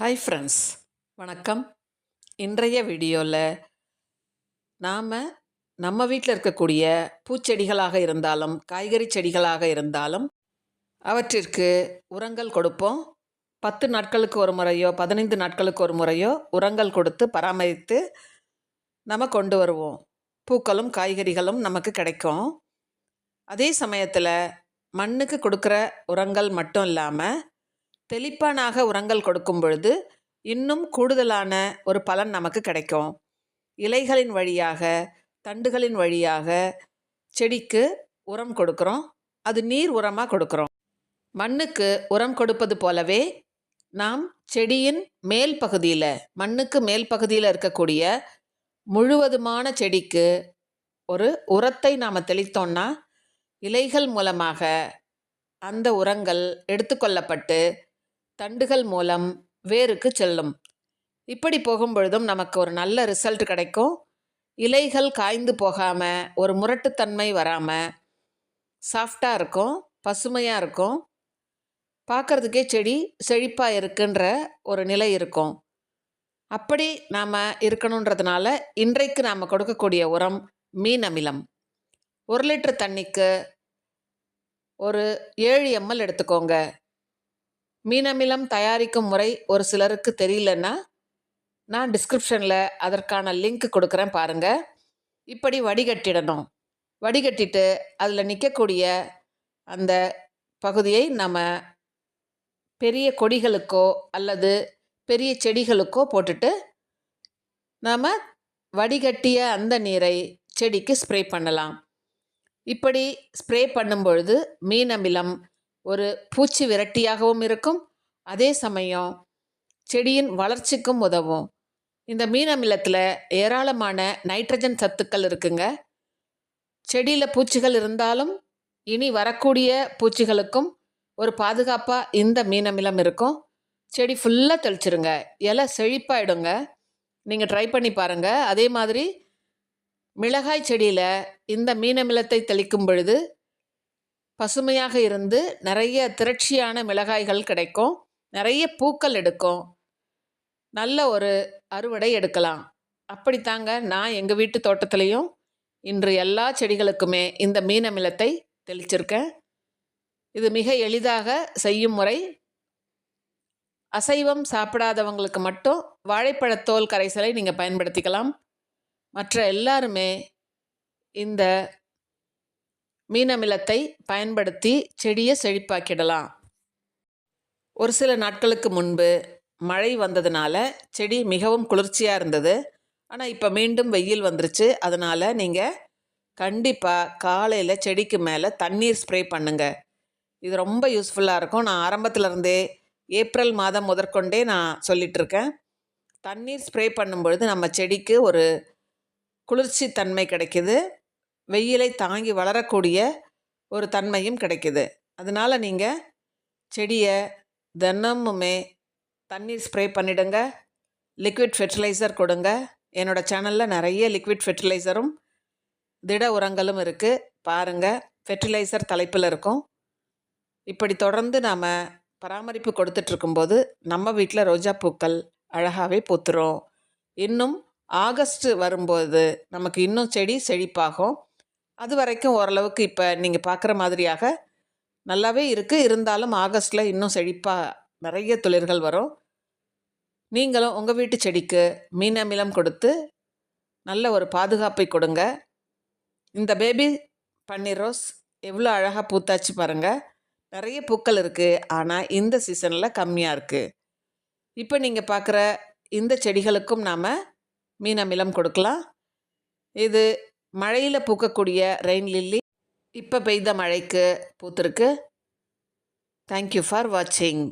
Hi friends வணக்கம். இன்றைய வீடியோவில் நாம் நம்ம வீட்டில் இருக்கக்கூடிய பூச்செடிகளாக இருந்தாலும் காய்கறி செடிகளாக இருந்தாலும் அவற்றிற்கு உரங்கள் கொடுப்போம். பத்து நாட்களுக்கு ஒரு முறையோ பதினைந்து நாட்களுக்கு ஒரு முறையோ உரங்கள் கொடுத்து பராமரித்து நம்ம கொண்டு வருவோம். பூக்களும் காய்கறிகளும் நமக்கு கிடைக்கும். அதே சமயத்தில் மண்ணுக்கு கொடுக்குற உரங்கள் மட்டும் இல்லாமல் தெளிப்பானாக உரங்கள் கொடுக்கும் பொழுது இன்னும் கூடுதலான ஒரு பலன் நமக்கு கிடைக்கும். இலைகளின் வழியாக தண்டுகளின் வழியாக செடிக்கு உரம் கொடுக்குறோம். அது நீர் உரமாக கொடுக்குறோம். மண்ணுக்கு உரம் கொடுப்பது போலவே நாம் செடியின் மேல் பகுதியில் மண்ணுக்கு மேல் பகுதியில் இருக்கக்கூடிய முழுவதுமான செடிக்கு ஒரு உரத்தை நாம் தெளித்தோம்னா இலைகள் மூலமாக அந்த உரங்கள் எடுத்துக்கொள்ளப்பட்டு தண்டுகள் மூலம் வேருக்கு செல்லும். இப்படி போகும்பொழுதும் நமக்கு ஒரு நல்ல ரிசல்ட் கிடைக்கும். இலைகள் காய்ந்து போகாமல் ஒரு முரட்டுத்தன்மை வராமல் சாஃப்டாக இருக்கும் பசுமையாக இருக்கும். பார்க்குறதுக்கே செடி செழிப்பாக இருக்குன்ற ஒரு நிலை இருக்கும். அப்படி நாம் இருக்கணுன்றதுனால இன்றைக்கு நாம் கொடுக்கக்கூடிய உரம் மீன் அமிலம். ஒரு லிட்டர் தண்ணிக்கு ஒரு ஏழு எம்எல் எடுத்துக்கோங்க. மீனமிலம் தயாரிக்கும் முறை ஒரு சிலருக்கு தெரியலன்னா நான் டிஸ்கிரிப்ஷனில் அதற்கான லிங்க் கொடுக்குறேன் பாருங்கள் இப்படி வடிகட்டிடணும். வடிகட்டிட்டு அதில் நிற்கக்கூடிய அந்த பகுதியை நம்ம பெரிய கொடிகளுக்கோ அல்லது பெரிய செடிகளுக்கோ போட்டுட்டு நாம் வடிகட்டிய அந்த நீரை செடிக்கு ஸ்ப்ரே பண்ணலாம். இப்படி ஸ்ப்ரே பண்ணும் பொழுது மீன் அமிலம் ஒரு பூச்சி விரட்டியாகவும் இருக்கும். அதே சமயம் செடியின் வளர்ச்சிக்கும் உதவும். இந்த மீன் அமிலத்தில் ஏராளமான நைட்ரஜன் சத்துக்கள் இருக்குங்க. செடியில் பூச்சிகள் இருந்தாலும் இனி வரக்கூடிய பூச்சிகளுக்கும் ஒரு பாதுகாப்பாக இந்த மீன் அமிலம் இருக்கும். செடி ஃபுல்லாக தெளிச்சிருங்க. இலை செழிப்பாயிடுங்க. நீங்கள் ட்ரை பண்ணி பாருங்கள் அதே மாதிரி மிளகாய் செடியில் இந்த மீன் அமிலத்தை தெளிக்கும் பொழுது பசுமையாக இருந்து நிறைய திரட்சியான மிளகாய்கள் கிடைக்கும். நிறைய பூக்கள் எடுக்கும். நல்ல ஒரு அறுவடை எடுக்கலாம். அப்படித்தாங்க நான் எங்கள் வீட்டு தோட்டத்துலேயும் இன்று எல்லா செடிகளுக்குமே இந்த மீன் அமிலத்தை தெளிச்சிருக்கேன். இது மிக எளிதாக செய்யும் முறை. அசைவம் சாப்பிடாதவங்களுக்கு மட்டும் வாழைப்பழத்தோல் கரைசலை நீங்கள் பயன்படுத்திக்கலாம். மற்ற எல்லாருமே இந்த மீனமிலத்தை பயன்படுத்தி செடியை செழிப்பாக்கிடலாம். ஒரு சில நாட்களுக்கு முன்பு மழை வந்ததுனால செடி மிகவும் குளிர்ச்சியாக இருந்தது. ஆனால் இப்போ மீண்டும் வெயில் வந்துருச்சு. அதனால் நீங்கள் கண்டிப்பாக காலையில் செடிக்கு மேலே தண்ணீர் ஸ்ப்ரே பண்ணுங்கள் இது ரொம்ப யூஸ்ஃபுல்லாக இருக்கும். நான் ஆரம்பத்தில் இருந்தே ஏப்ரல் மாதம் முதற்கொண்டே நான் சொல்லிகிட்ருக்கேன் தண்ணீர் ஸ்ப்ரே பண்ணும்பொழுது நம்ம செடிக்கு ஒரு குளிர்ச்சி தன்மை கிடைக்கிது. வெயிலை தாங்கி வளரக்கூடிய ஒரு தன்மையும் கிடைக்குது. அதனால் நீங்கள் செடியை தினமுமே தண்ணீர் ஸ்ப்ரே பண்ணிடுங்க. லிக்விட் ஃபெர்டிலைசர் கொடுங்க. என்னோடய சேனலில் நிறைய லிக்விட் ஃபெர்டிலைசரும் திட உரங்களும் இருக்குது பாருங்கள் ஃபெர்டிலைசர் தலைப்பில் இருக்கும். இப்படி தொடர்ந்து நாம் பராமரிப்பு கொடுத்துட்ருக்கும்போது நம்ம வீட்டில் ரோஜா பூக்கள் அழகாகவே பூத்துரும். இன்னும் ஆகஸ்ட் வரும்போது நமக்கு இன்னும் செடி செழிப்பாகும். அது வரைக்கும் ஓரளவுக்கு இப்போ நீங்கள் பார்க்குற மாதிரியாக நல்லாவே இருக்குது இருந்தாலும் ஆகஸ்ட்டில் இன்னும் செழிப்பாக நிறைய துளிர்கள் வரும். நீங்களும் உங்கள் வீட்டு செடிக்கு மீன் அமிலம் கொடுத்து நல்ல ஒரு பாதுகாப்பை கொடுங்க. இந்த பேபி பன்னீர் ரோஸ் எவ்வளோ அழகாக பூத்தாச்சு பாருங்கள் நிறைய பூக்கள் இருக்குது ஆனால் இந்த சீசனில் கம்மியாக இருக்குது இப்போ நீங்கள் பார்க்குற இந்த செடிகளுக்கும் நாம் மீன் அமிலம் கொடுக்கலாம். இது மழையில் பூக்கக்கூடிய ரெயின் லில்லி இப்போ பெய்த மழைக்கு பூத்திருக்கு. தேங்க்யூ ஃபார் வாட்சிங்